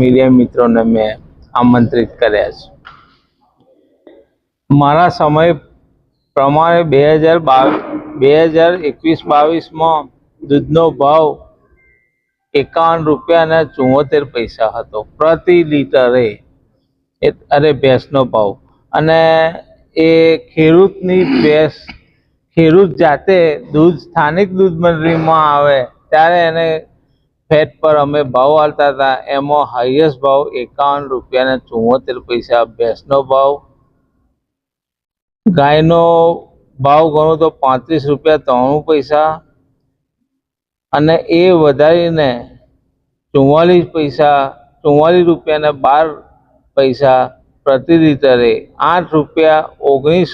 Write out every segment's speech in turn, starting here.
Media મિત્રોને મેં આમંત્રિત કર્યા છે. મારા સમય પ્રમાણે બે હજાર બે હજાર એકવીસ બાવીસમાં દૂધનો ભાવ એકાવન રૂપિયા અને ચુમ્મોતેર પૈસા હતો. પ્રતિ લીટરે અરે ભેંસનો ભાવ. અને એ ખેડૂતની ભેંસ, ખેડૂત જાતે દૂધ, સ્થાનિક દૂધ મંડળીમાં આવે, ત્યારે એને ફેટ પર અમે ભાવ આલતા હતા. એમાં હાઈએસ્ટ ભાવ એકાવન રૂપિયા અને ચુમ્મોતેર પૈસા. ભેંસનો ભાવ, ગાયનો ભાવ ગણો તો પાંત્રીસ રૂપિયા ત્રાણું પૈસા. અને એ વધારીને ચુમ્માલીસ પૈસા ચુમ્માલીસ રૂપિયા ને બાર પૈસા પ્રતિ લીટરે આઠ રૂપિયા ઓગણીસ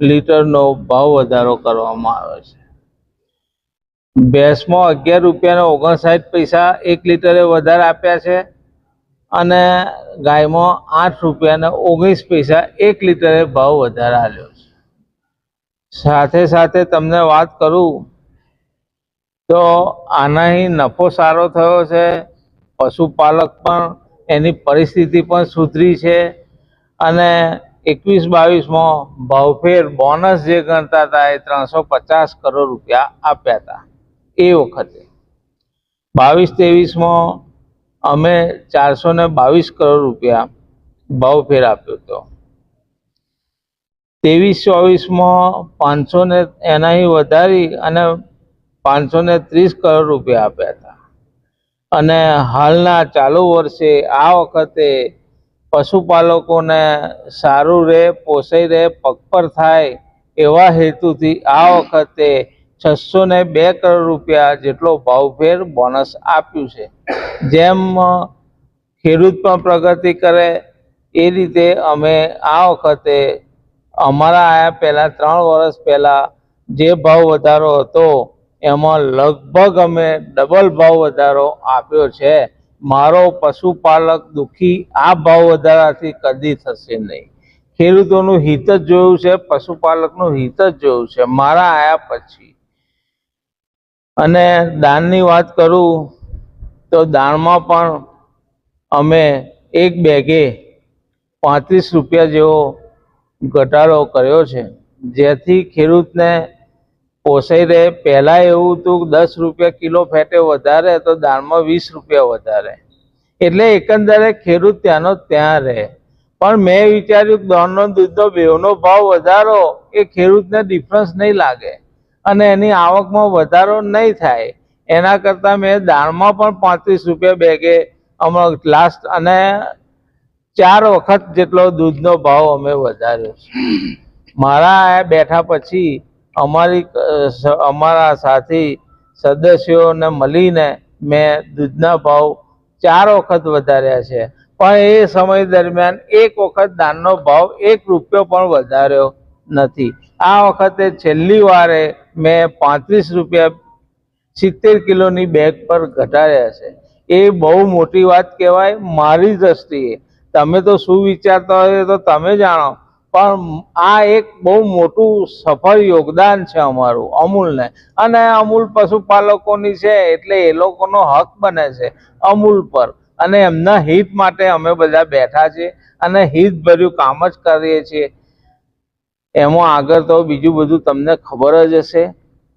લીટરનો ભાવ વધારો કરવામાં આવ્યો છે. ભેંસમાં અગિયાર રૂપિયાને ઓગણસાઠ પૈસા એક લીટરે વધારે આપ્યા છે અને ગાયમાં આઠ રૂપિયાને ઓગણીસ પૈસા એક લીટરે ભાવ વધારે આવ્યો છે. સાથે સાથે તમને વાત કરું તો આનાથી નફો સારો થયો છે, પશુપાલક પણ એની પરિસ્થિતિ પણ સુધરી છે અને એકવીસ બાવીસમાં ભાવફેર બોનસ જે ગણતા હતા એ ત્રણસો પચાસ કરોડ રૂપિયા આપ્યા હતા. એ વખતે. બાવીસ ત્રેવીસમાં અમે ચારસો ને બાવીસ કરોડ રૂપિયા ભાવફેર આપ્યો હતો. ત્રેવીસ ચોવીસમાં પાંચસો ને એનાથી વધારી અને પાંચસો ને ત્રીસ કરોડ રૂપિયા આપ્યા હતા. અને હાલના ચાલુ વર્ષે આ વખતે પશુપાલકોને સારું રહે પોસાઈ રહે પગપર થાય એવા હેતુથી આ વખતે છસો ને બે કરોડ રૂપિયા જેટલો ભાવફેર બોનસ આપ્યું છે. જેમ ખેડૂત પણ પ્રગતિ કરે, એ રીતે અમે આ વખતે અમારા આયા પહેલાં ત્રણ વર્ષ પહેલાં જે ભાવ વધારો હતો, એમાં લગભગ અમે ડબલ ભાવ વધારો આપ્યો છે. મારો પશુપાલક દુઃખી આ ભાવ વધારાથી કદી થશે નહીં. ખેડૂતોનું હિત જ જોયું છે, પશુપાલકનું હિત જ જોયું છે. મારા આયા પછી અને દાનની વાત કરું તો દાનમાં પણ અમે એક બેગે પાંત્રીસ રૂપિયા જેવો ઘટાડો કર્યો છે. જેથી ખેડૂતને પોસાઈ રહે. પહેલાં એવું હતું દસ રૂપિયા કિલો ફેટે વધારે તો દાળમાં વીસ રૂપિયા વધારે. એટલે એકંદરે ખેડૂત ત્યાંનો ત્યાં રહે. પણ મેં વિચાર્યું કે દોણનો દૂધનો બેવનો ભાવ વધારો એ ખેડૂતને ડિફરન્સ નહીં લાગે. અને એની આવકમાં વધારો નહીં થાય. એના કરતાં મેં દાળમાં પણ પાંત્રીસ રૂપિયા બેગે હમણાં લાસ્ટ અને ચાર વખત જેટલો દૂધનો ભાવ અમે વધાર્યો છે. મારા બેઠા પછી અમારી, અમારા સાથી સદસ્યોને મળીને મેં દૂધના ભાવ ચાર વખત વધાર્યા છે. પણ એ સમય દરમિયાન એક વખત દાનનો ભાવ એક રૂપિયો પણ વધાર્યો નથી. આ વખતે છેલ્લી વારે મેં પાંત્રીસ રૂપિયા સિત્તેર કિલોની બેગ પર ઘટાડ્યા છે. એ બહુ મોટી વાત કહેવાય, મારી દ્રષ્ટિએ. તમે તો શું વિચારતા હોય તો તમે જાણો. પણ આ એક બહુ મોટું સફળ યોગદાન છે અમારું, અમૂલને. અને અમૂલ પશુપાલકોની છે, એટલે એ લોકોનો હક બને છે, અમૂલ પર. અને એમના હિત માટે અમે બધા બેઠા છીએ અને હિતભર્યું કામ જ કરીએ છીએ. એમાં આગળ તો બીજું બધું તમને ખબર જ હશે.